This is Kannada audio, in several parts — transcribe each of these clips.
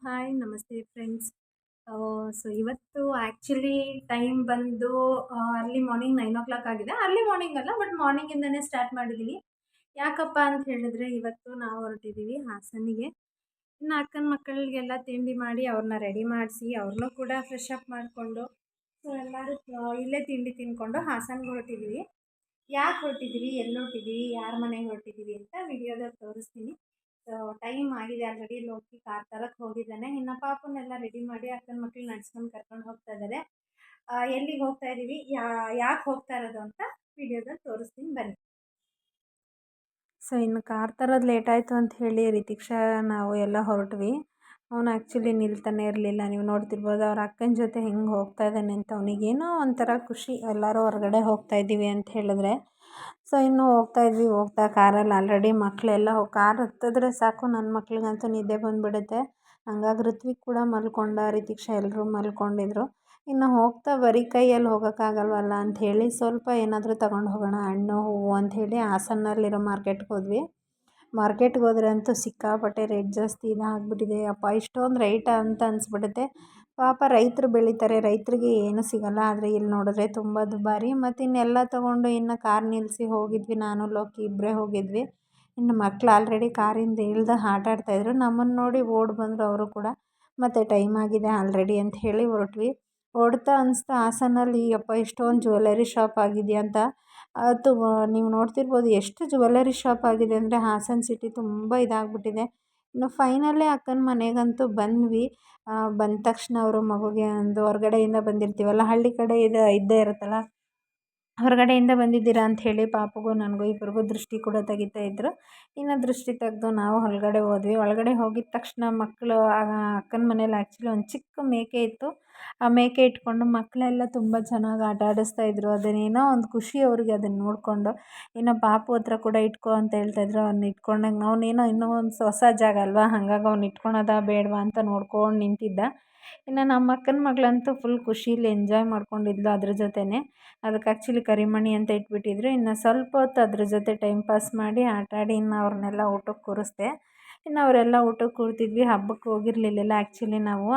ಹಾಯ್ ನಮಸ್ತೆ ಫ್ರೆಂಡ್ಸ್ ಸೊ ಇವತ್ತು ಆ್ಯಕ್ಚುಲಿ ಟೈಮ್ ಬಂದು early morning nine o'clock ಆಗಿದೆ. ಅರ್ಲಿ ಮಾರ್ನಿಂಗ್ ಅಲ್ಲ ಬಟ್ ಮಾರ್ನಿಂಗಿಂದನೇ ಸ್ಟಾರ್ಟ್ ಮಾಡಿದ್ದೀವಿ ಯಾಕಪ್ಪ ಅಂತ ಹೇಳಿದ್ರೆ ಇವತ್ತು ನಾವು ಹೊರಟಿದ್ದೀವಿ ಹಾಸನಿಗೆ. ಇನ್ನು ಅಕ್ಕನ ಮಕ್ಕಳಿಗೆಲ್ಲ ತಿಂಡಿ ಮಾಡಿ ಅವ್ರನ್ನ ರೆಡಿ ಮಾಡಿಸಿ, ಅವ್ರನ್ನೂ ಕೂಡ ಫ್ರೆಶ್ ಅಪ್ ಮಾಡಿಕೊಂಡು ಸೊ ಎಲ್ಲರೂ ಇಲ್ಲೇ ತಿಂಡಿ ತಿನ್ಕೊಂಡು ಹಾಸನ್ಗೆ ಹೊರಟಿದ್ದೀವಿ ಯಾಕೆ ಹೊರಟಿದ್ದೀವಿ ಎಲ್ಲಿ ಹೊರಟಿದ್ದೀವಿ ಯಾರ ಮನೆಗೆ ಹೊರಟಿದ್ದೀವಿ ಅಂತ ವಿಡಿಯೋದಲ್ಲಿ ತೋರಿಸ್ತೀನಿ. ಸೊ ಟೈಮ್ ಆಗಿದೆ ಆಲ್ರೆಡಿ ಲೋಕಿ ಕಾರ್ ತರಕ್ಕೆ ಹೋಗಿದ್ದಾನೆ. ಇನ್ನು ಪಾಪನ್ನೆಲ್ಲ ರೆಡಿ ಮಾಡಿ ಅಕ್ಕನ ಮಕ್ಕಳು ನಡ್ಸ್ಕೊಂಡು ಕರ್ಕೊಂಡು ಹೋಗ್ತಾ ಇದ್ದಾರೆ ಎಲ್ಲಿಗೆ ಹೋಗ್ತಾ ಇದ್ದೀವಿ ಯಾಕೆ ಹೋಗ್ತಾ ಇರೋದು ಅಂತ ವಿಡಿಯೋದಲ್ಲಿ ತೋರಿಸ್ತೀನಿ. ಬನ್ನಿ. ಸೊ ಇನ್ನು ಕಾರ್ ತರೋದು ಲೇಟ್ ಆಯಿತು ಅಂತ ಹೇಳಿ ರಿತಿಕ್ಷಾ ನಾವು ಎಲ್ಲ ಹೊರಟ್ವಿ. ಅವನು ಆ್ಯಕ್ಚುಲಿ ನಿಲ್ತಾನೆ ಇರಲಿಲ್ಲ. ನೀವು ನೋಡ್ತಿರ್ಬೋದು ಅವ್ರ ಅಕ್ಕನ ಜೊತೆ ಹೆಂಗೆ ಹೋಗ್ತಾ ಇದ್ದಾನೆ ಅಂತ. ಅವನಿಗೇನೋ ಒಂಥರ ಖುಷಿ. ಎಲ್ಲರೂ ಹೊರಗಡೆ ಹೋಗ್ತಾ ಇದ್ದೀವಿ ಅಂತ ಹೇಳಿದ್ರೆ. ಸೊ ಇನ್ನು ಹೋಗ್ತಾ ಇದ್ವಿ, ಹೋಗ್ತಾ ಕಾರಲ್ಲಿ. ಆಲ್ರೆಡಿ ಮಕ್ಕಳೆಲ್ಲ ಕಾರ್ ಹತ್ತಿದ್ರೆ ಸಾಕು ನನ್ನ ಮಕ್ಳಿಗಂತೂ ನಿದ್ದೆ ಬಂದುಬಿಡುತ್ತೆ. ಹಂಗಾಗಿ ಋತ್ವಿಕ್ ಕೂಡ ಮಲ್ಕೊಂಡ ರಿತಿಕ್ಷಾ ಎಲ್ಲರೂ ಮಲ್ಕೊಂಡಿದ್ರು. ಇನ್ನು ಹೋಗ್ತಾ ಬರೀ ಕೈಯಲ್ಲಿ ಹೋಗೋಕ್ಕಾಗಲ್ವಲ್ಲ ಅಂಥೇಳಿ ಸ್ವಲ್ಪ ಏನಾದರೂ ತಗೊಂಡು ಹೋಗೋಣ, ಹಣ್ಣು, ಹೂವು ಅಂಥೇಳಿ ಹಾಸನ್ನಲ್ಲಿರೋ ಮಾರ್ಕೆಟ್ಗೆ ಹೋದ್ವಿ. ಮಾರ್ಕೆಟ್ಗೆ ಹೋದ್ರೆ ಅಂತೂ ಸಿಕ್ಕಾಪಟ್ಟೆ ರೇಟ್ ಜಾಸ್ತಿ ಇದಾಗ್ಬಿಟ್ಟಿದೆ. ಅಪ್ಪ, ಇಷ್ಟೊಂದು ರೈಟ ಅಂತ ಅನಿಸ್ಬಿಡುತ್ತೆ. ಪಾಪ ರೈತರು ಬೆಳೀತಾರೆ, ರೈತರಿಗೆ ಏನೂ ಸಿಗೋಲ್ಲ. ಆದರೆ ಇಲ್ಲಿ ನೋಡಿದ್ರೆ ತುಂಬ ದುಬಾರಿ. ಮತ್ತು ಇನ್ನೆಲ್ಲ ತೊಗೊಂಡು ಇನ್ನು ಕಾರ್ ನಿಲ್ಲಿಸಿ ಹೋಗಿದ್ವಿ. ನಾನು, ಲೋಕಿ ಇಬ್ಬರೇ ಹೋಗಿದ್ವಿ. ಇನ್ನು ಮಕ್ಳು ಆಲ್ರೆಡಿ ಕಾರಿಂದ ಇಳ್ದು ಆಟ ಆಡ್ತಾಯಿದ್ರು ನಮ್ಮನ್ನು ನೋಡಿ ಓಡಿ ಬಂದರು ಅವರು ಕೂಡ. ಮತ್ತು ಟೈಮ್ ಆಗಿದೆ ಆಲ್ರೆಡಿ ಅಂತ ಹೇಳಿ ಹೊರಟ್ವಿ. ಓಡ್ತಾ ಅನಿಸ್ತಾ ಹಾಸನಲ್ಲಿ ಈಗಪ್ಪ ಎಷ್ಟೊಂದು ಜ್ಯುವೆಲ್ಲರಿ ಶಾಪ್ ಆಗಿದೆಯಾ? ಅಂತ. ಅದು ನೀವು ನೋಡ್ತಿರ್ಬೋದು ಎಷ್ಟು ಜ್ಯುವೆಲರಿ ಶಾಪ್ ಆಗಿದೆ ಅಂದರೆ ಹಾಸನ ಸಿಟಿ ತುಂಬ ಇದಾಗ್ಬಿಟ್ಟಿದೆ. ಇನ್ನು ಫೈನಲಿ ಅಕ್ಕನ ಮನೆಗಂತೂ ಬಂದ್ವಿ. ಬಂದ ತಕ್ಷಣ ಅವರು ಮಗುಗೆ ಒಂದು ಹೊರ್ಗಡೆಯಿಂದ ಬಂದಿರ್ತೀವಲ್ಲ, ಹಳ್ಳಿ ಕಡೆ ಇದು, ಇದ್ದೇ ಇರುತ್ತಲ್ಲ ಹೊರಗಡೆಯಿಂದ ಬಂದಿದ್ದೀರಾ ಅಂತ ಹೇಳಿ ಪಾಪುಗೂ ನನಗೂ ಇಬ್ಬರಿಗೂ ದೃಷ್ಟಿ ಕೂಡ ತೆಗಿತಾ ಇದ್ದರು ಇನ್ನು ದೃಷ್ಟಿ ತೆಗೆದು ನಾವು ಹೊರಗಡೆ ಹೋದ್ವಿ. ಒಳಗಡೆ ಹೋಗಿದ ತಕ್ಷಣ ಮಕ್ಕಳು ಅಕ್ಕನ ಮನೇಲಿ ಆ್ಯಕ್ಚುಲಿ ಒಂದು ಚಿಕ್ಕ ಮೇಕೆ ಇತ್ತು. ಆ ಮೇಕೆ ಇಟ್ಕೊಂಡು ಮಕ್ಕಳೆಲ್ಲ ತುಂಬ ಚೆನ್ನಾಗಿ ಆಟ ಆಡಿಸ್ತಾ ಇದ್ದರು ಅದನ್ನೇನೋ ಒಂದು ಖುಷಿ ಅವ್ರಿಗೆ ಅದನ್ನು ನೋಡಿಕೊಂಡು ಏನೋ ಪಾಪು ಹತ್ರ ಕೂಡ ಇಟ್ಕೊ ಅಂತ ಹೇಳ್ತಾ ಇದ್ರು. ಅವ್ನು ಇಟ್ಕೊಂಡಾಗ ಅವನೇನೋ ಇನ್ನೂ ಒಂದು ಹೊಸ ಜಾಗ ಅಲ್ವಾ? ಹಾಗಾಗಿ ಅವ್ನು ಇಟ್ಕೊಳೋದಾ ಬೇಡವಾ ಅಂತ ನೋಡ್ಕೊಂಡು ನಿಂತಿದ್ದ. ಇನ್ನು ನಮ್ಮ ಅಕ್ಕನ ಮಗಳಂತೂ ಫುಲ್ ಖುಷೀಲಿ ಎಂಜಾಯ್ ಮಾಡ್ಕೊಂಡಿದ್ಲು ಅದ್ರ ಜೊತೆನೇ. ಅದಕ್ಕೆ ಆ್ಯಕ್ಚುಲಿ ಕರಿಮಣಿ ಅಂತ ಇಟ್ಬಿಟ್ಟಿದ್ರು. ಇನ್ನು ಸ್ವಲ್ಪ ಹೊತ್ತು ಅದ್ರ ಜೊತೆ ಟೈಮ್ ಪಾಸ್ ಮಾಡಿ ಆಟಾಡಿ ಇನ್ನು ಅವ್ರನ್ನೆಲ್ಲ ಊಟಕ್ಕೆ ಕೂರಿಸ್ದೆ. ಇನ್ನು ಅವರೆಲ್ಲ ಊಟಕ್ಕೆ ಕೂರ್ತಿದ್ವಿ. ಹಬ್ಬಕ್ಕೆ ಹೋಗಿರಲಿಲ್ಲ ಆ್ಯಕ್ಚುಲಿ ನಾವು.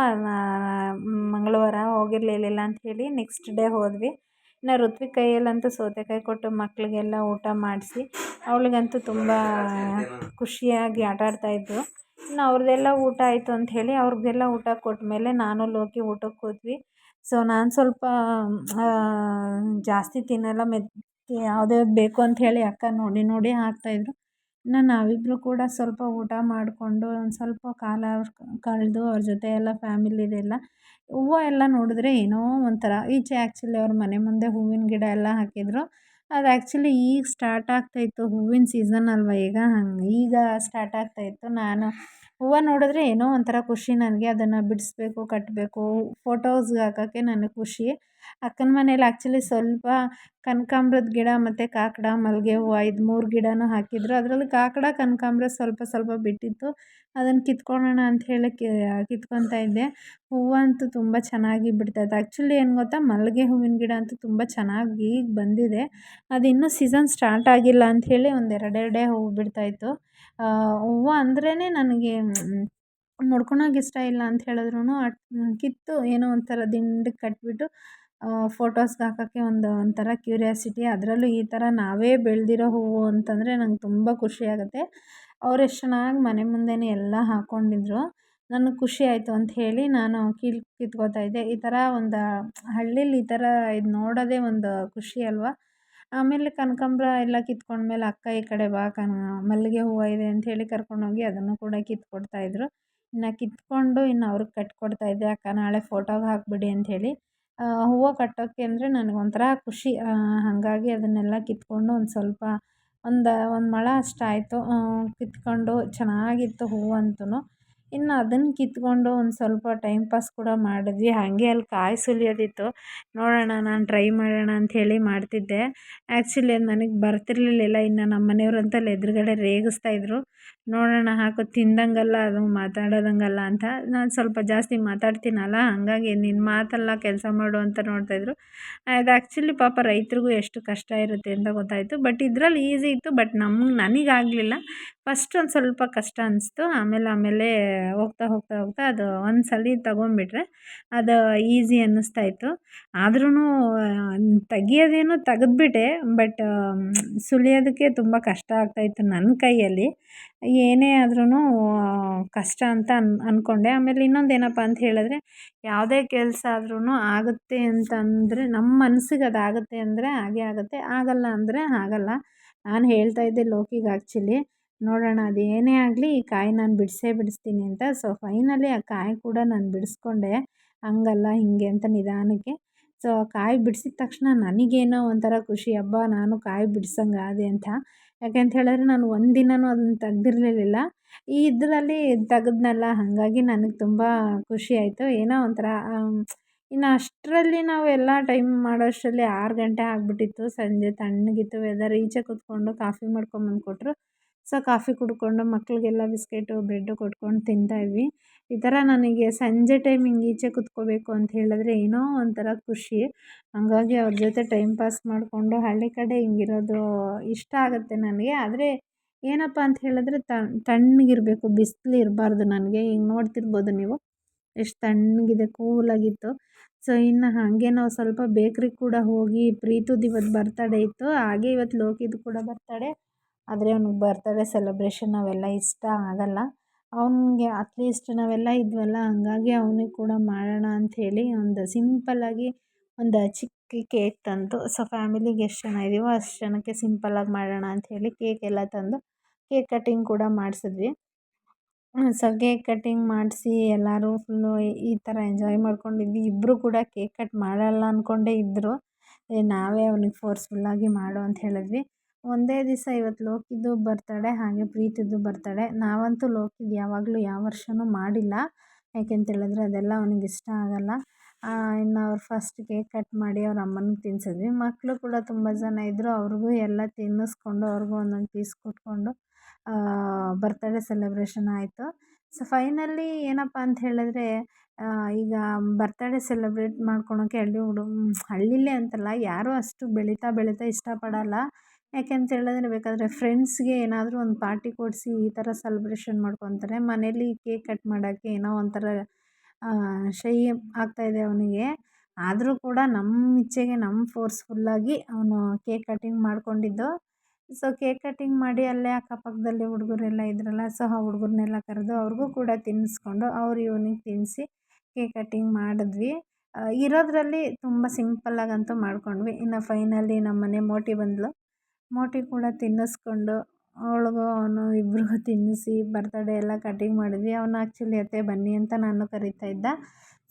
ಮಂಗಳವಾರ ಹೋಗಿರಲಿಲ್ಲ ಹೇಳಿ ನೆಕ್ಸ್ಟ್ ಡೇ ಹೋದ್ವಿ. ಇನ್ನು ಋತ್ವಿಕ್ ಕೈಯಲ್ಲಂತೂ ಸೌತೆಕಾಯಿ ಕೊಟ್ಟು ಮಕ್ಕಳಿಗೆಲ್ಲ ಊಟ ಮಾಡಿಸಿ ಅವಳಿಗಂತೂ ತುಂಬ ಖುಷಿಯಾಗಿ ಆಟ ಇನ್ನು ಅವ್ರದ್ದೆಲ್ಲ ಊಟ ಆಯಿತು ಅಂಥೇಳಿ ಅವ್ರಿಗೆಲ್ಲ ಊಟ ಕೊಟ್ಟಮೇಲೆ ನಾನು ಲೋಕಿ ಊಟಕ್ಕೆ ಹೋದ್ವಿ. ಸೊ ನಾನು ಸ್ವಲ್ಪ ಜಾಸ್ತಿ ತಿನ್ನಲ್ಲ, ಮೆತ್ತಗೆ ಯಾವ್ದ್ಯಾವ್ದು ಬೇಕು ಅಂಥೇಳಿ ಅಕ್ಕ ನೋಡಿ ನೋಡಿ ಹಾಕ್ತಾಯಿದ್ರು ಇನ್ನು ನಾವಿಬ್ಬರು ಕೂಡ ಸ್ವಲ್ಪ ಊಟ ಮಾಡಿಕೊಂಡು ಒಂದು ಸ್ವಲ್ಪ ಕಾಲ ಕಳೆದು ಅವ್ರ ಜೊತೆ ಎಲ್ಲ ಫ್ಯಾಮಿಲಿದೆಲ್ಲ ಹೂವು ಎಲ್ಲ ನೋಡಿದ್ರೆ ಏನೋ ಒಂಥರ ಈಚೆ ಆ್ಯಕ್ಚುಲಿ ಅವ್ರ ಮನೆ ಮುಂದೆ ಹೂವಿನ ಗಿಡ ಎಲ್ಲ ಹಾಕಿದ್ರು. ಅದು ಆ್ಯಕ್ಚುಲಿ ಈಗ ಸ್ಟಾರ್ಟ್ ಆಗ್ತಾಯಿತ್ತು ಹೂವಿನ ಸೀಸನ್ ಅಲ್ವ ಈಗ ಹಂಗೆ ಈಗ ಸ್ಟಾರ್ಟ್ ಆಗ್ತಾಯಿತ್ತು ನಾನು ಹೂವು ನೋಡಿದ್ರೆ ಏನೋ ಒಂಥರ ಖುಷಿ ನನಗೆ, ಅದನ್ನು ಬಿಡಿಸ್ಬೇಕು ಕಟ್ಟಬೇಕು ಫೋಟೋಸ್ಗೆ ಹಾಕೋಕ್ಕೆ ನನಗೆ ಖುಷಿ. ಅಕ್ಕನ ಮನೇಲಿ ಆ್ಯಕ್ಚುಲಿ ಸ್ವಲ್ಪ ಕನಕಾಂಬ್ರದ ಗಿಡ ಮತ್ತು ಕಾಕಡ ಮಲ್ಲಿಗೆ ಹೂವು ಇದು ಮೂರು ಗಿಡನೂ ಹಾಕಿದ್ರು. ಅದರಲ್ಲಿ ಕಾಕಡ, ಕನಕಾಂಬ್ರ ಸ್ವಲ್ಪ ಸ್ವಲ್ಪ ಬಿಟ್ಟಿತ್ತು. ಅದನ್ನು ಕಿತ್ಕೊಳ್ಳೋಣ ಅಂತ ಹೇಳಿ ಕಿತ್ಕೊತಾ ಇದ್ದೆ. ಹೂವು ಅಂತೂ ತುಂಬ ಚೆನ್ನಾಗಿ ಬಿಡ್ತಾಯಿತ್ತು. ಆ್ಯಕ್ಚುಲಿ ಏನು ಗೊತ್ತಾ ಮಲ್ಲಿಗೆ ಹೂವಿನ ಗಿಡ ಅಂತೂ ತುಂಬ ಚೆನ್ನಾಗಿ ಬಂದಿದೆ. ಅದು ಇನ್ನೂ ಸೀಸನ್ ಸ್ಟಾರ್ಟ್ ಆಗಿಲ್ಲ ಅಂಥೇಳಿ ಒಂದು ಎರಡೆರಡೇ ಹೂವು ಬಿಡ್ತಾಯಿತ್ತು. ಹೂವು ಅಂದ್ರೇ ನನಗೆ ಮುಡ್ಕೊಳಕ್ಕೆ ಇಷ್ಟ ಇಲ್ಲ ಅಂತ ಹೇಳಿದ್ರು ಕಿತ್ತು ಏನೋ ಒಂಥರ ದಿಂಡಕ್ಕೆ ಕಟ್ಬಿಟ್ಟು ಫೋಟೋಸ್ಗೆ ಹಾಕೋಕ್ಕೆ ಒಂದು ಒಂಥರ ಕ್ಯೂರಿಯಾಸಿಟಿ. ಅದರಲ್ಲೂ ಈ ಥರ ನಾವೇ ಬೆಳೆದಿರೋ ಹೂವು ಅಂತಂದರೆ ನಂಗೆ ತುಂಬ ಖುಷಿಯಾಗುತ್ತೆ ಅವ್ರು ಎಷ್ಟು ಚೆನ್ನಾಗಿ ಮನೆ ಮುಂದೆನೇ ಎಲ್ಲ ಹಾಕ್ಕೊಂಡಿದ್ರು ನನಗೆ ಖುಷಿ ಆಯಿತು ಅಂತ ಹೇಳಿ ನಾನು ಕೀಳು, ಕಿತ್ಕೋತಾ ಇದ್ದೆ. ಈ ಥರ ಒಂದು ಹಳ್ಳೀಲಿ ಈ ಥರ ಇದು ನೋಡೋದೇ ಒಂದು ಖುಷಿ ಅಲ್ವಾ? ಆಮೇಲೆ ಕನಕಾಂಬ್ರ ಎಲ್ಲ ಕಿತ್ಕೊಂಡ್ಮೇಲೆ ಅಕ್ಕ ಈ ಕಡೆ ಬಾ ಕನ ಮಲ್ಲಿಗೆ ಹೂವು ಇದೆ ಅಂಥೇಳಿ ಕರ್ಕೊಂಡೋಗಿ ಅದನ್ನು ಕೂಡ ಕಿತ್ಕೊಡ್ತಾಯಿದ್ರು ಇನ್ನು ಕಿತ್ಕೊಂಡು ಇನ್ನು ಅವ್ರಿಗೆ ಕಟ್ಕೊಡ್ತಾಯಿದ್ದೆ ಅಕ್ಕ ನಾಳೆ ಫೋಟೋಗೆ ಹಾಕಿಬಿಡಿ ಅಂಥೇಳಿ ಹೂವು ಕಟ್ಟೋಕ್ಕೆ ಅಂದರೆ ನನಗೊಂಥರ ಖುಷಿ. ಹಾಗಾಗಿ ಅದನ್ನೆಲ್ಲ ಕಿತ್ಕೊಂಡು ಒಂದು ಸ್ವಲ್ಪ ಒಂದು ಒಂದು ಮೊಳ ಅಷ್ಟಾಯಿತು. ಕಿತ್ಕೊಂಡು ಚೆನ್ನಾಗಿತ್ತು ಹೂವಂತೂ ಇನ್ನು ಅದನ್ನು ಕಿತ್ಕೊಂಡು ಒಂದು ಸ್ವಲ್ಪ ಟೈಮ್ ಪಾಸ್ ಕೂಡ ಮಾಡಿದ್ವಿ. ಹಾಗೆ ಅಲ್ಲಿ ಕಾಯಿ ಸುಲಿಯೋದಿತ್ತು. ನೋಡೋಣ, ನಾನು ಟ್ರೈ ಮಾಡೋಣ ಅಂಥೇಳಿ ಮಾಡ್ತಿದ್ದೆ. ಆ್ಯಕ್ಚುಲಿ ಅದು ನನಗೆ ಬರ್ತಿರ್ಲಿಲ್ಲ ಇನ್ನು ನಮ್ಮ ಮನೆಯವ್ರಂತಲ್ಲಿ ಎದುರುಗಡೆ ಎದುರುಗಡೆ ರೇಗಿಸ್ತಾಯಿದ್ರು ನೋಡೋಣ, ಹಾಕು, ತಿಂದಂಗಲ್ಲ, ಅದು ಮಾತಾಡೋದಂಗಲ್ಲ ಅಂತ. ನಾನು ಸ್ವಲ್ಪ ಜಾಸ್ತಿ ಮಾತಾಡ್ತೀನಲ್ಲ, ಹಾಗಾಗಿ ನಿನ್ನ ಮಾತಲ್ಲ ಕೆಲಸ ಮಾಡು ಅಂತ ನೋಡ್ತಾಯಿದ್ರು ಅದು ಆ್ಯಕ್ಚುಲಿ ಪಾಪ ರೈತರಿಗೂ ಎಷ್ಟು ಕಷ್ಟ ಇರುತ್ತೆ ಅಂತ ಗೊತ್ತಾಯಿತು. ಬಟ್ ಇದರಲ್ಲಿ ಈಸಿ ಇತ್ತು. ಬಟ್ ನಮ್ಗೆ ನನಗಾಗಲಿಲ್ಲ ಫಸ್ಟ್ ಒಂದು ಸ್ವಲ್ಪ ಕಷ್ಟ ಅನಿಸ್ತು. ಆಮೇಲೆ ಆಮೇಲೆ ಹೋಗ್ತಾ ಹೋಗ್ತಾ ಹೋಗ್ತಾ ಅದು ಒಂದು ಸಲ ತಗೊಂಬಿಟ್ರೆ ಅದು ಈಸಿ ಅನ್ನಿಸ್ತಾ ಇತ್ತು. ಆದ್ರೂ ತೆಗಿಯೋದೇನೋ ತೆಗೆದ್ಬಿಟ್ಟೆ, ಬಟ್ ಸುಲಿಯೋದಕ್ಕೆ ತುಂಬ ಕಷ್ಟ ಆಗ್ತಾಯಿತ್ತು ನನ್ನ ಕೈಯಲ್ಲಿ. ಏನೇ ಆದ್ರೂ ಕಷ್ಟ ಅಂತ ಅನ್ ಅಂದ್ಕೊಂಡೆ ಆಮೇಲೆ ಇನ್ನೊಂದು ಏನಪ್ಪ ಅಂತ ಹೇಳಿದ್ರೆ, ಯಾವುದೇ ಕೆಲಸ ಆದ್ರೂ ಆಗುತ್ತೆ ಅಂತಂದರೆ, ನಮ್ಮ ಮನಸ್ಸಿಗೆ ಅದು ಆಗುತ್ತೆ ಅಂದರೆ ಹಾಗೆ ಆಗುತ್ತೆ. ಆಗಲ್ಲ ಅಂದರೆ ಆಗಲ್ಲ. ನಾನು ಹೇಳ್ತಾ ಇದ್ದೆ ಲೋಕಿಗೆ ಆ್ಯಕ್ಚುಲಿ ನೋಡೋಣ, ಅದು ಆಗಲಿ ಈ ಕಾಯಿ ನಾನು ಬಿಡಿಸೇ ಬಿಡಿಸ್ತೀನಿ ಅಂತ. ಸೊ ಫೈನಲಿ ಆ ಕಾಯಿ ಕೂಡ ನಾನು ಬಿಡಿಸ್ಕೊಂಡೆ. ಹಂಗಲ್ಲ, ಹಿಂಗೆ ಅಂತ ನಿಧಾನಕ್ಕೆ. ಸೊ ಕಾಯಿ ಬಿಡಿಸಿದ ತಕ್ಷಣ ನನಗೇನೋ ಒಂಥರ ಖುಷಿ ಹಬ್ಬ ನಾನು ಕಾಯಿ ಬಿಡ್ಸಂಗೆ ಆದೆ ಅಂತ. ಯಾಕೆಂತ ಹೇಳಿದ್ರೆ ನಾನು ಒಂದಿನವೂ ಅದನ್ನು ತೆಗ್ದಿರಲಿಲ್ಲ ಈ ಇದರಲ್ಲಿ ತೆಗೆದ್ನಲ್ಲ, ಹಾಗಾಗಿ ನನಗೆ ತುಂಬ ಖುಷಿ ಆಯಿತು. ಏನೋ ಒಂಥರ ಇನ್ನು ಅಷ್ಟರಲ್ಲಿ ನಾವು ಎಲ್ಲ ಟೈಮ್ ಮಾಡೋಷ್ಟರಲ್ಲಿ ಆರು ಗಂಟೆ ಆಗಿಬಿಟ್ಟಿತ್ತು. ಸಂಜೆ ತಣ್ಣಗಿತ್ತು ವೆದರ್ ಈಚೆ ಕೂತ್ಕೊಂಡು ಕಾಫಿ ಮಾಡ್ಕೊಂಬಂದು ಕೊಟ್ಟರು ಸೊ, ಕಾಫಿ ಕುಡ್ಕೊಂಡು ಮಕ್ಕಳಿಗೆಲ್ಲ ಬಿಸ್ಕೆಟು ಬ್ರೆಡ್ಡು ಕೊಟ್ಕೊಂಡು ತಿಂತಾಯಿದ್ವಿ ಈ ಥರ ನನಗೆ ಸಂಜೆ ಟೈಮ್ ಹಿಂಗೆ ಈಚೆ ಕೂತ್ಕೋಬೇಕು ಅಂತ ಹೇಳಿದ್ರೆ ಏನೋ ಒಂಥರ ಖುಷಿ. ಹಾಗಾಗಿ ಅವ್ರ ಜೊತೆ ಟೈಮ್ ಪಾಸ್ ಮಾಡಿಕೊಂಡು ಹಳ್ಳಿ ಕಡೆ ಹಿಂಗಿರೋದು ಇಷ್ಟ ಆಗುತ್ತೆ ನನಗೆ. ಆದರೆ ಏನಪ್ಪ ಅಂತ ಹೇಳಿದ್ರೆ ತಣ್ಣಗಿರಬೇಕು, ಬಿಸಿಲು ಇರಬಾರ್ದು ನನಗೆ. ಹಿಂಗೆ ನೋಡ್ತಿರ್ಬೋದು ನೀವು, ಎಷ್ಟು ತಣ್ಣಗಿದೆ, ಕೂಲಾಗಿತ್ತು. ಸೊ, ಇನ್ನು ಹಾಗೆ ನಾವು ಸ್ವಲ್ಪ ಬೇಕ್ರಿಗೆ ಕೂಡ ಹೋಗಿ ಪ್ರೀತುದು ಇವತ್ತು ಬರ್ತಡೇ ಇತ್ತು. ಹಾಗೆ ಇವತ್ತು ಲೋಕಿದು ಕೂಡ ಬರ್ತಡೇ. ಆದರೆ ಅವ್ನಿಗೆ ಬರ್ತಡೇ ಸೆಲೆಬ್ರೇಷನ್ ಅವೆಲ್ಲ ಇಷ್ಟ ಆಗಲ್ಲ. ಅವನಿಗೆ ಅಟ್ಲೀಸ್ಟ್ ನಾವೆಲ್ಲ ಇದ್ವಲ್ಲ, ಹಾಗಾಗಿ ಅವನಿಗೆ ಕೂಡ ಮಾಡೋಣ ಅಂಥೇಳಿ ಒಂದು ಸಿಂಪಲ್ಲಾಗಿ ಒಂದು ಚಿಕ್ಕ ಕೇಕ್ ತಂದು, ಸೊ ಫ್ಯಾಮಿಲಿಗೆ ಎಷ್ಟು ಜನ ಇದ್ದೀವೋ ಅಷ್ಟು ಜನಕ್ಕೆ ಸಿಂಪಲ್ಲಾಗಿ ಮಾಡೋಣ ಅಂಥೇಳಿ ಕೇಕ್ ಎಲ್ಲ ತಂದು ಕೇಕ್ ಕಟ್ಟಿಂಗ್ ಕೂಡ ಮಾಡಿಸಿದ್ವಿ. ಸೊ ಕೇಕ್ ಕಟ್ಟಿಂಗ್ ಮಾಡಿಸಿ ಎಲ್ಲರೂ ಫುಲ್ಲು ಈ ಥರ ಎಂಜಾಯ್ ಮಾಡ್ಕೊಂಡಿದ್ವಿ. ಇಬ್ಬರು ಕೂಡ ಕೇಕ್ ಕಟ್ ಮಾಡಲ್ಲ ಅಂದ್ಕೊಂಡೇ ಇದ್ದರು ನಾವೇ ಅವ್ನಿಗೆ ಫೋರ್ಸ್ಫುಲ್ಲಾಗಿ ಮಾಡು ಅಂತ ಹೇಳಿದ್ವಿ. ಒಂದೇ ದಿವಸ ಇವತ್ತು ಲೋಕಿದು ಬರ್ತಡೇ, ಹಾಗೆ ಪ್ರೀತಿದು ಬರ್ತಡೇ. ನಾವಂತೂ ಲೋಕಿದು ಯಾವಾಗಲೂ ಯಾವ ವರ್ಷವೂ ಮಾಡಿಲ್ಲ. ಯಾಕೆಂತೇಳಿದ್ರೆ ಅದೆಲ್ಲ ಅವನಿಗೆ ಇಷ್ಟ ಆಗಲ್ಲ. ಇನ್ನು ಅವ್ರು ಫಸ್ಟ್ ಕೇಕ್ ಕಟ್ ಮಾಡಿ ಅವ್ರ ಅಮ್ಮನಿಗೆ ತಿನ್ಸಿದ್ವಿ. ಮಕ್ಕಳು ಕೂಡ ತುಂಬ ಜನ ಇದ್ದರು ಅವ್ರಿಗೂ ಎಲ್ಲ ತಿನ್ನಿಸ್ಕೊಂಡು, ಅವ್ರಿಗೂ ಒಂದೊಂದು ಪೀಸ್ ಕೊಟ್ಕೊಂಡು ಬರ್ತಡೇ ಸೆಲೆಬ್ರೇಷನ್ ಆಯಿತು. ಸೊ ಫೈನಲಿ ಏನಪ್ಪ ಅಂತ ಹೇಳಿದ್ರೆ ಈಗ ಬರ್ತಡೇ ಸೆಲೆಬ್ರೇಟ್ ಮಾಡ್ಕೊಳೋಕ್ಕೆ ಹಳ್ಳಿ ಹುಡು ಹಳ್ಳಿಲೇ ಅಂತಲ್ಲ ಯಾರೂ ಅಷ್ಟು ಬೆಳೀತಾ ಬೆಳೀತಾ ಇಷ್ಟಪಡಲ್ಲ. ಯಾಕೆಂತ ಹೇಳಿದ್ರೆ ಬೇಕಾದರೆ ಫ್ರೆಂಡ್ಸ್ಗೆ ಏನಾದರೂ ಒಂದು ಪಾರ್ಟಿ ಕೊಡಿಸಿ ಈ ಥರ ಸೆಲೆಬ್ರೇಷನ್ ಮಾಡ್ಕೊತಾರೆ ಮನೇಲಿ ಕೇಕ್ ಕಟ್ ಮಾಡೋಕ್ಕೆ ಏನೋ ಒಂಥರ ಶೈ ಆಗ್ತಾಯಿದೆ ಅವನಿಗೆ. ಆದರೂ ಕೂಡ ನಮ್ಮ ಇಚ್ಛೆಗೆ ನಮ್ಮ ಫೋರ್ಸ್ಫುಲ್ಲಾಗಿ ಅವನು ಕೇಕ್ ಕಟಿಂಗ್ ಮಾಡ್ಕೊಂಡಿದ್ದು. ಸೊ ಕೇಕ್ ಕಟಿಂಗ್ ಮಾಡಿ ಅಲ್ಲೇ ಅಕ್ಕಪಕ್ಕದಲ್ಲಿ ಹುಡುಗರೆಲ್ಲ ಇದ್ರಲ್ಲ ಸೊ ಆ ಹುಡುಗರನ್ನೆಲ್ಲ ಕರೆದು ಅವ್ರಿಗೂ ಕೂಡ ತಿನ್ನಿಸ್ಕೊಂಡು ಅವ್ರು ಇವನಿಗೆ ತಿನ್ನಿಸಿ ಕೇಕ್ ಕಟಿಂಗ್ ಮಾಡಿದ್ವಿ. ಇರೋದರಲ್ಲಿ ತುಂಬ ಸಿಂಪಲ್ಲಾಗಂತೂ ಮಾಡ್ಕೊಂಡ್ವಿ. ಇನ್ನು ಫೈನಲಿ ನಮ್ಮನೆ ಮೋಟಿ ಬಂದಳು ಮೋಟಿ ಕೂಡ ತಿನ್ನಿಸ್ಕೊಂಡು ಅವ್ಳಿಗೂ ಅವನು ಇಬ್ರಿಗೂ ತಿನ್ನಿಸಿ ಬರ್ತಡೇ ಎಲ್ಲ ಕಟಿಂಗ್ ಮಾಡಿದ್ವಿ. ಅವನು ಆ್ಯಕ್ಚುಲಿ ಅತ್ತೆ ಬನ್ನಿ ಅಂತ ನಾನು ಕರಿತಾ ಇದ್ದ.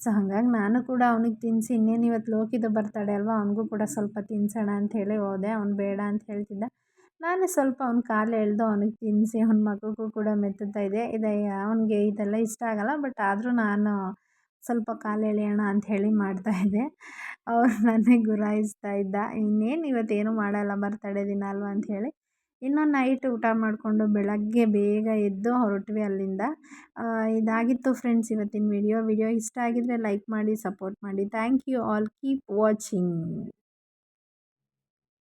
ಸೊ ಹಾಗಾಗಿ ನಾನು ಕೂಡ ಅವ್ನಿಗೆ ತಿನ್ನಿಸಿ, ಇನ್ನೇನು ಇವತ್ತು ಲೋಕಿದು ಬರ್ತಡೇ ಅಲ್ವಾ, ಅವನಿಗೂ ಕೂಡ ಸ್ವಲ್ಪ ತಿನ್ನಿಸೋಣ ಹೇಳಿ ಹೋದೆ. ಅವ್ನು ಬೇಡ ಅಂತ ಹೇಳ್ತಿದ್ದ. ನಾನೇ ಸ್ವಲ್ಪ ಅವ್ನ ಕಾಲು ಎಳೆದು ಅವನಿಗೆ ತಿನ್ನಿಸಿ, ಅವ್ನ ಮಗುಗೂ ಕೂಡ ಮೆತ್ತುತ್ತಾ ಇದೆ. ಇದೆ, ಅವನಿಗೆ ಇದೆಲ್ಲ ಇಷ್ಟ ಆಗಲ್ಲ ಬಟ್ ಆದರೂ ನಾನು ಸ್ವಲ್ಪ ಕಾಲು ಎಳೆಯೋಣ ಅಂಥೇಳಿ ಮಾಡ್ತಾಯಿದ್ದೆ ಅವ್ರು ನನಗೆ ಗುರಾಯಿಸ್ತಾ ಇದ್ದ. ಇನ್ನೇನು ಇವತ್ತೇನು ಮಾಡಲ್ಲ, ಬರ್ತಡೇ ದಿನ ಅಲ್ವಾ ಹೇಳಿ. ಇನ್ನು ನೈಟ್ ಊಟ ಮಾಡಿಕೊಂಡು ಬೆಳಗ್ಗೆ ಬೇಗ ಎದ್ದು ಹೊರಟ್ವಿ ಅಲ್ಲಿಂದ. ಇದಾಗಿತ್ತು ಫ್ರೆಂಡ್ಸ್ ಇವತ್ತಿನ ವಿಡಿಯೋ ವಿಡಿಯೋ ಇಷ್ಟ ಆಗಿದ್ದರೆ ಲೈಕ್ ಮಾಡಿ ಸಪೋರ್ಟ್ ಮಾಡಿ. Thank you all keep watching